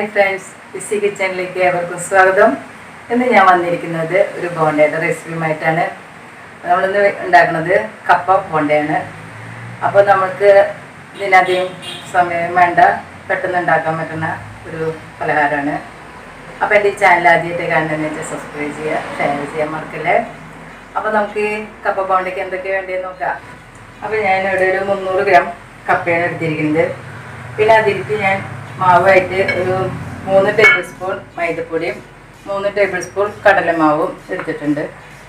Hi friends EC കിച്ചണിലേക്ക് ഏവർക്കും സ്വാഗതം. ഇന്ന് ഞാൻ വന്നിരിക്കുന്നത് ഒരു ബോണ്ടയുടെ റെസിപ്പിയുമായിട്ടാണ് നമ്മളിന്ന് ഉണ്ടാക്കുന്നത് കപ്പ ബോണ്ടയാണ് അപ്പോൾ നമുക്ക് ഇതിനധികം സമയം വേണ്ട പെട്ടെന്ന് ഉണ്ടാക്കാൻ പറ്റുന്ന ഒരു പലഹാരമാണ്. അപ്പോൾ എന്റെ ഈ ചാനൽ ആദ്യമായിട്ട് കാണുന്നതെന്ന് വെച്ചാൽ സബ്സ്ക്രൈബ് ചെയ്യുക ഷെയർ ചെയ്യാൻ മറക്കല്ലേ? അപ്പോൾ നമുക്ക് കപ്പ ബോണ്ടയ്ക്ക് എന്തൊക്കെ വേണ്ടതെന്ന് നോക്കാം. അപ്പോൾ ഞാനിവിടെ ഒരു മുന്നൂറ് ഗ്രാം കപ്പയാണ് എടുത്തിരിക്കുന്നത്. പിന്നെ അതിലേക്ക് ഞാൻ മാവായിട്ട് ഒരു മൂന്ന് ടേബിൾ സ്പൂൺ മൈദപ്പൊടിയും മൂന്ന് ടേബിൾ സ്പൂൺ കടലമാവും എടുത്തിട്ടുണ്ട്.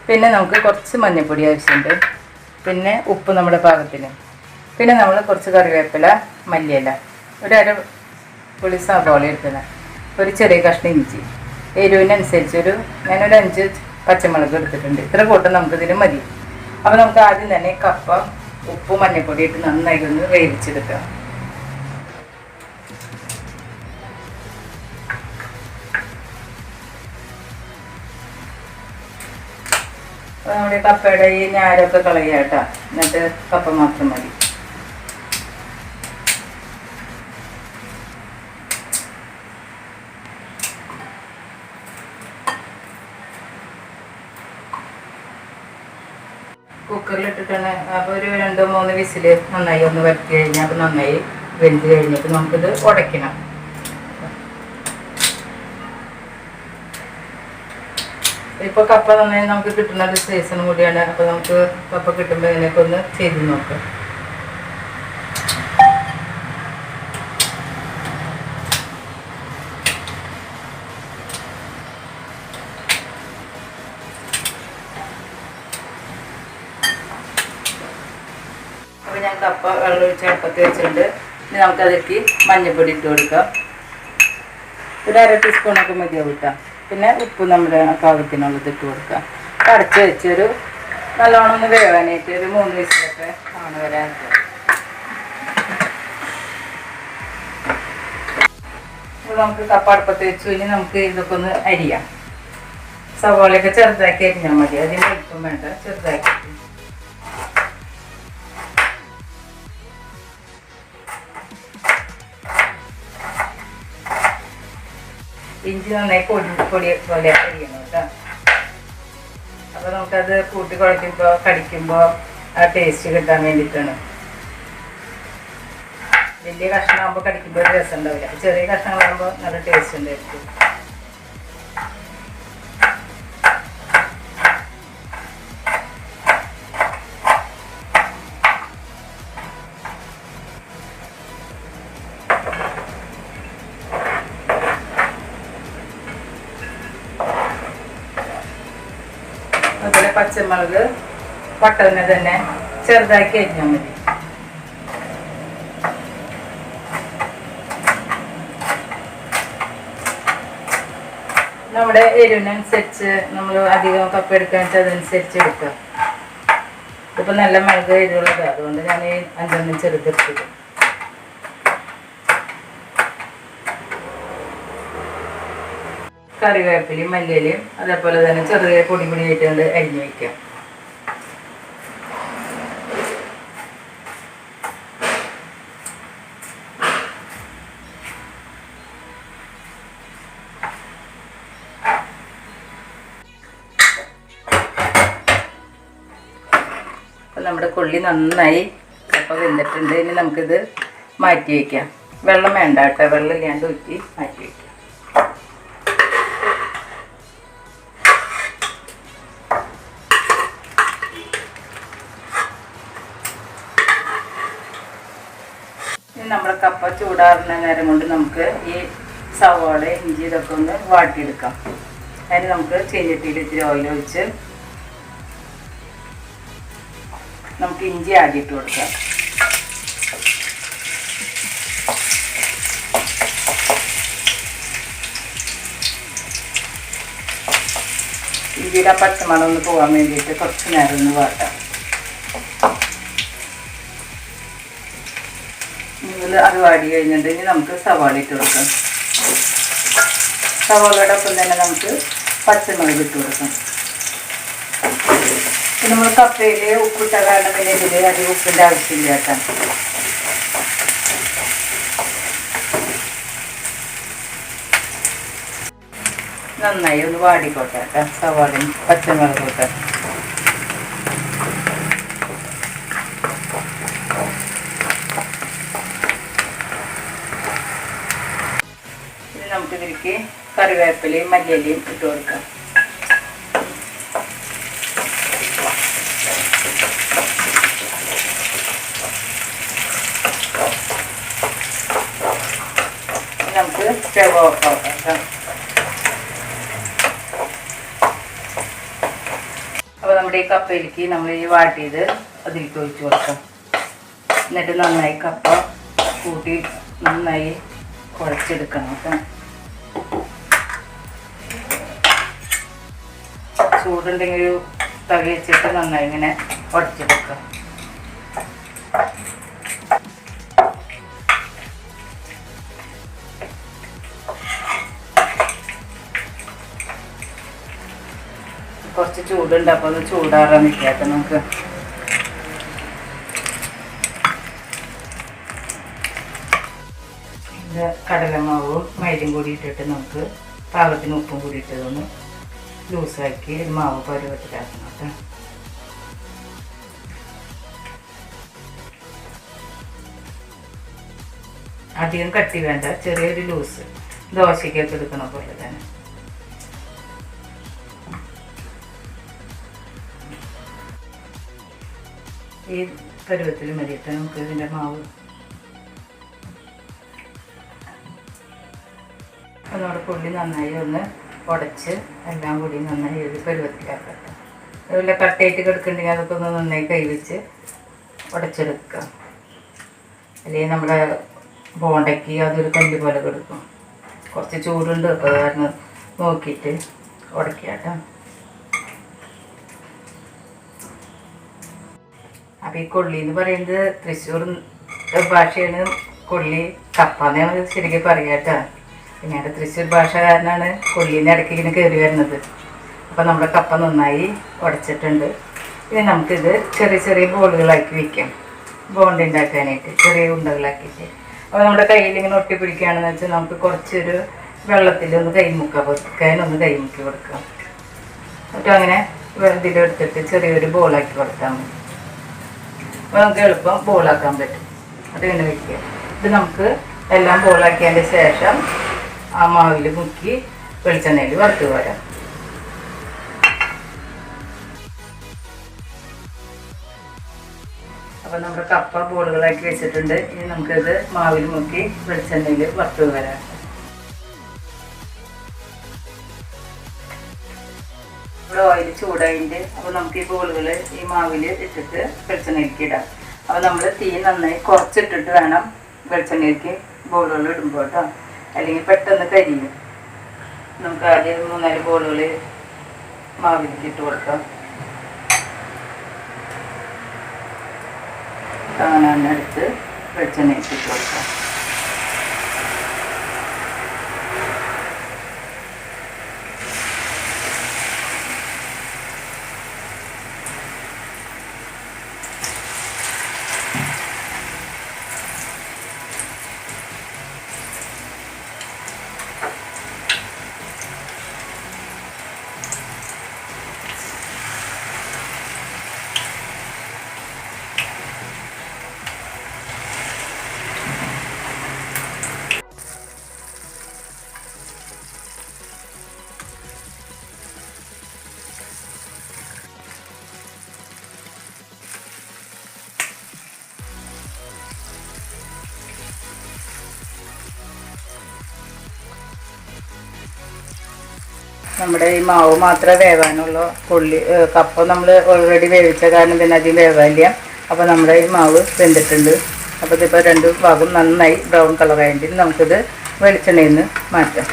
പിന്നെ നമുക്ക് കുറച്ച് മഞ്ഞൾപ്പൊടി ആവശ്യമുണ്ട്. പിന്നെ ഉപ്പ് നമ്മുടെ പാകത്തിന്. പിന്നെ നമ്മൾ കുറച്ച് കറിവേപ്പില മല്ലിയില ഒരു അര പുളി സവാള എടുത്തത്. ഒരു ചെറിയ കഷ്ണം ഇഞ്ചി. എരിവിനനുസരിച്ച് ഒരു ഞാനൊരു അഞ്ച് പച്ചമുളക് എടുത്തിട്ടുണ്ട്. ഇത്ര കൂട്ടം നമുക്കിതിന് മതി. അപ്പോൾ നമുക്ക് ആദ്യം തന്നെ കപ്പ ഉപ്പ് മഞ്ഞൾപ്പൊടി ഇട്ട് നന്നായി ഒന്ന് വേവിച്ചെടുക്കാം. നമ്മുടെ കപ്പയുടെ ഈ ഞാരൊക്കെ കളയുക എന്നിട്ട് കപ്പ മാത്രം മതി. കുക്കറിലിട്ടിട്ടാണ് അപ്പോൾ ഒരു രണ്ടോ മൂന്ന് വിസിൽ നന്നായി ഒന്ന് വരത്തി കഴിഞ്ഞാൽ നന്നായി വെന്ത് കഴിഞ്ഞിട്ട് നമുക്കിത് ഉടയ്ക്കണം. ഇപ്പോൾ കപ്പ നന്നായി നമുക്ക് കിട്ടുന്ന ഒരു സീസൺ കൂടിയാണ്. അപ്പോൾ നമുക്ക് കപ്പ കിട്ടുമ്പോൾ ഇതിനൊക്കെ ഒന്ന് ചെയ്ത് നോക്കാം. അപ്പോൾ ഞാൻ കപ്പ വെള്ളം ഒഴിച്ച് അടുപ്പത്ത് വെച്ചിട്ടുണ്ട്. ഇനി നമുക്കതിലേക്ക് മഞ്ഞപ്പൊടി ഇട്ട് കൊടുക്കാം. ഒരു അര ടീസ്പൂണൊക്കെ മതിയാവും കേട്ടോ. പിന്നെ ഉപ്പ് നമ്മുടെ പാകത്തിനുള്ളത് ഇട്ട് കൊടുക്കാം അടച്ച് വെച്ചൊരു നല്ലോണം ഒന്ന് വേവാനായിട്ട് ഒരു മൂന്ന് വയസ്സിലൊക്കെ ആണ് വരാൻ ഇപ്പോൾ നമുക്ക് കപ്പ അടുപ്പത്ത് വെച്ചു. ഇനി നമുക്ക് ഇതൊക്കെ ഒന്ന് അരിയാം. സവാളയൊക്കെ ചെറുതാക്കി അരിഞ്ഞാൽ മതി. അതിന് എളുപ്പം വേണ്ട. ചെറുതാക്കി. ഇഞ്ചി നന്നായി പൊടി പൊടി പോലെ അരിയണം കേട്ടോ. അപ്പോൾ നമുക്കത് കൂട്ടി കുഴയ്ക്കുമ്പോൾ കടിക്കുമ്പോൾ ആ ടേസ്റ്റ് കിട്ടാൻ വേണ്ടിയിട്ടാണ് വലിയ കഷ്ണമാകുമ്പോൾ കടിക്കുമ്പോൾ ഒരു രസം ഉണ്ടാവില്ല. ചെറിയ കഷ്ണങ്ങളാകുമ്പോൾ നല്ല ടേസ്റ്റ് ഉണ്ടായിരിക്കും. പച്ചമുളക് വട്ടതിനെ തന്നെ ചെറുതാക്കി അരിഞ്ഞാൽ മതി. നമ്മുടെ എരിവിനനുസരിച്ച് നമ്മൾ അധികം കപ്പ എടുക്കാൻ വെച്ചാൽ അതനുസരിച്ച് എടുക്കുക. ഇപ്പം നല്ല മുളക് എരിവുള്ളത്. അതുകൊണ്ട് ഞാൻ അഞ്ചെണ്ണം ചെറുതെടുത്തത് കറിവേപ്പിലയും മല്ലിയിലയും അതേപോലെ തന്നെ ചെറിയ പൊടി പൊടിയായിട്ട് കൊണ്ട് അരിഞ്ഞു വയ്ക്കാം നമ്മുടെ കൊള്ളി നന്നായി കപ്പ വെന്തിട്ടുണ്ട്. ഇനി നമുക്കിത് മാറ്റി വയ്ക്കാം വെള്ളം വേണ്ട കേട്ടോ. വെള്ളം ഇല്ലാണ്ട് ഊറ്റി മാറ്റി വയ്ക്കാം ചൂടാറുന്ന നേരം കൊണ്ട് നമുക്ക് ഈ സവാള ഇഞ്ചി ഇതൊക്കെ ഒന്ന് വാട്ടിയെടുക്കാം. അതിന് നമുക്ക് ചീഞ്ഞട്ടിയിൽ ഇത്തിരി ഓയിൽ ഒഴിച്ച് നമുക്ക് ഇഞ്ചി ആദ്യം കൊടുക്കാം. ഇഞ്ചിയുടെ പച്ചമണം ഒന്ന് പോകാൻ വേണ്ടിയിട്ട് കുറച്ച് നേരം ഒന്ന് വാട്ടാം. അത് വാടി കഴിഞ്ഞിട്ട് ഇനി നമുക്ക് സവാള ഇട്ട് കൊടുക്കാം. സവാളയുടെ ഒപ്പം തന്നെ നമുക്ക് പച്ചമുളക് ഇട്ട് കൊടുക്കാം. പിന്നെ നമ്മൾ കപ്പയിൽ ഉപ്പിട്ട കാരണം പിന്നെ ഇതിൽ അധികം ഉപ്പിന്റെ ആവശ്യമില്ല നന്നായി ഒന്ന് വാടിക്കോട്ടെ കേട്ടോ. സവാളയും പച്ചമുളകും ഒക്കെ ഇനി നമുക്ക് ഇതിലേക്ക് കറിവേപ്പിലയും മല്ലിയിലയും ഇട്ട് കൊടുക്കാം. നമുക്ക് സ്റ്റവ് ഓഫ് ആക്കാം അപ്പോൾ നമ്മുടെ ഈ കപ്പയിലേക്ക് നമ്മൾ ഈ വാട്ടിയത് അതിലേക്ക് ഒഴിച്ച് കൊടുക്കാം. എന്നിട്ട് നന്നായി കപ്പ കൂട്ടി നന്നായി കുഴച്ചെടുക്കണം കേട്ടോ ചൂടുണ്ടെങ്കിൽ ഒരു തവി വെച്ചിട്ട് നന്നായി ഇങ്ങനെ ഉടച്ചെടുക്കുക കുറച്ച് ചൂടുണ്ട് അപ്പോൾ അത് ചൂടാറാൻ നിൽക്കാത്ത നമുക്ക് കടലമാവും മൈലും കൂടി ഇട്ടിട്ട് നമുക്ക് പാകത്തിന് ഉപ്പും കൂടി ഇട്ടതൊന്ന് ലൂസാക്കി മാവ് പരുവത്തിലാക്കണം കേട്ടോ. അധികം കട്ടി വേണ്ട ചെറിയൊരു ലൂസ്. ദോശയ്ക്കൊക്കെ എടുക്കണ പോലെ തന്നെ. ഈ പരുവത്തിൽ മതിയിട്ട് നമുക്ക് ഇതിന്റെ മാവ് ഒന്നുകൂടെ പുള്ളി നന്നായി ഒന്ന് ഉടച്ച് എല്ലാം കൂടി നന്നായി ഒരു പരുവത്തിലാക്കട്ടെ. അതുപോലെ കട്ടയിട്ട് കിടക്കുന്നുണ്ടെങ്കിൽ അതൊക്കെ ഒന്ന് നന്നായി കൈവച്ച് ഉടച്ചെടുക്കുക. അല്ലെങ്കിൽ നമ്മുടെ ബോണ്ടയ്ക്ക് അതൊരു കല്ല് പോലെ കൊടുക്കും. കുറച്ച് ചൂടുണ്ട് അപ്പോൾ കാരണം നോക്കിയിട്ട് ഉടക്കുക കേട്ടോ. അപ്പം ഈ കൊള്ളി എന്ന് പറയുന്നത് തൃശ്ശൂർ ഭാഷയാണ് കൊള്ളി കപ്പ എന്നാണ് ശരിക്കും പറയാം പിന്നെ തൃശ്ശൂർ ഭാഷ കാരനാണ് കൊള്ളീന്റെ ഇടയ്ക്ക് ഇങ്ങനെ കയറി വരുന്നത്. അപ്പം നമ്മുടെ കപ്പ നന്നായി ഉടച്ചിട്ടുണ്ട്. ഇനി നമുക്കിത് ചെറിയ ചെറിയ ബോളുകളാക്കി വെക്കാം. ബോണ്ട് ഉണ്ടാക്കാനായിട്ട് ചെറിയ ഉണ്ടകളാക്കിയിട്ട്. അപ്പോൾ നമ്മുടെ കയ്യിൽ ഇങ്ങനെ ഒട്ടി പിടിക്കുകയാണെന്ന് വെച്ചാൽ നമുക്ക് കുറച്ചൊരു വെള്ളത്തിൽ ഒന്ന് കൈമുക്കാം. വെക്കാനൊന്ന് കൈമുക്കി കൊടുക്കാം. എന്നിട്ട് അങ്ങനെ ഇതിലെടുത്തിട്ട് ചെറിയൊരു ബോളാക്കി കൊടുത്താൽ മതി. അപ്പോൾ നമുക്ക് എളുപ്പം ബോളാക്കാൻ പറ്റും. അത് ഇങ്ങനെ വെക്കുക. ഇത് നമുക്ക് എല്ലാം ബോളാക്കിയതിന്റെ ശേഷം ആ മാവിൽ മുക്കി വെളിച്ചെണ്ണയിൽ വറുത്ത് വരാം അപ്പോൾ നമ്മുടെ കപ്പ ബോളുകളാക്കി വെച്ചിട്ടുണ്ട്. ഇനി നമുക്കത് മാവിൽ മുക്കി വെളിച്ചെണ്ണയിൽ വറുത്ത് വരാം ഇവിടെ ഓയിൽ ചൂടായിട്ട് അപ്പോൾ നമുക്ക് ഈ ബോളുകൾ ഈ മാവിൽ ഇട്ടിട്ട് വെളിച്ചെണ്ണയിലേക്ക് ഇടാം. അപ്പോൾ നമ്മൾ തീ നന്നായി കുറച്ചിട്ടിട്ട് വേണം വെളിച്ചെണ്ണയിലേക്ക് ബോളുകൾ ഇടുമ്പോൾ കേട്ടോ. അല്ലെങ്കിൽ പെട്ടെന്ന് കരിയും നമുക്ക് ആദ്യം മൂന്നാൽ ബോളുകൾ മാവിലേക്ക് കൊടുക്കാം. അങ്ങനെ തന്നെ എടുത്ത് വെളിച്ചെണ്ണ ഇട്ടിട്ട് കൊടുക്കാം. നമ്മുടെ ഈ മാവ് മാത്രമേ വേവാനുള്ളൂ. പുള്ളി കപ്പ നമ്മൾ ഓൾറെഡി വേവിച്ച കാരണം പിന്നെ അധികം വേവാനില്ല. അപ്പോൾ നമ്മുടെ ഈ മാവ് വെന്തിട്ടുണ്ട്. അപ്പോൾ ഇതിപ്പോൾ രണ്ട് ഭാഗം നന്നായി ബ്രൗൺ കളറായിട്ട് നമുക്കിത് വെളിച്ചെണ്ണയിൽ നിന്ന് മാറ്റാം.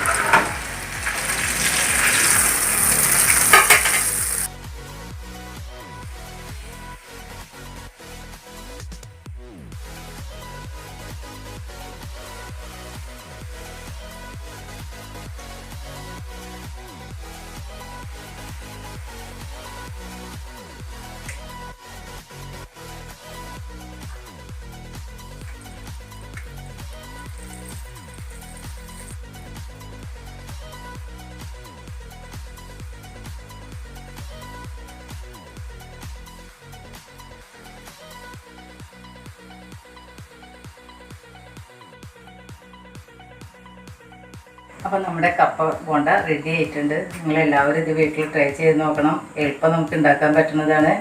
അപ്പം നമ്മുടെ കപ്പ ബോണ്ട റെഡി ആയിട്ടുണ്ട്. നിങ്ങളെല്ലാവരും ഇത് വീട്ടിൽ ട്രൈ ചെയ്ത് നോക്കണം. എളുപ്പം നമുക്ക് ഉണ്ടാക്കാൻ പറ്റുന്നതാണ്.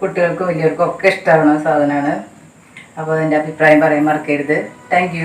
കുട്ടികൾക്കും വലിയവർക്കും ഒക്കെ ഇഷ്ടമാണ് സാധനമാണ്. അപ്പോൾ അതിന്റെ അഭിപ്രായം പറയാൻ മറക്കരുത്. താങ്ക്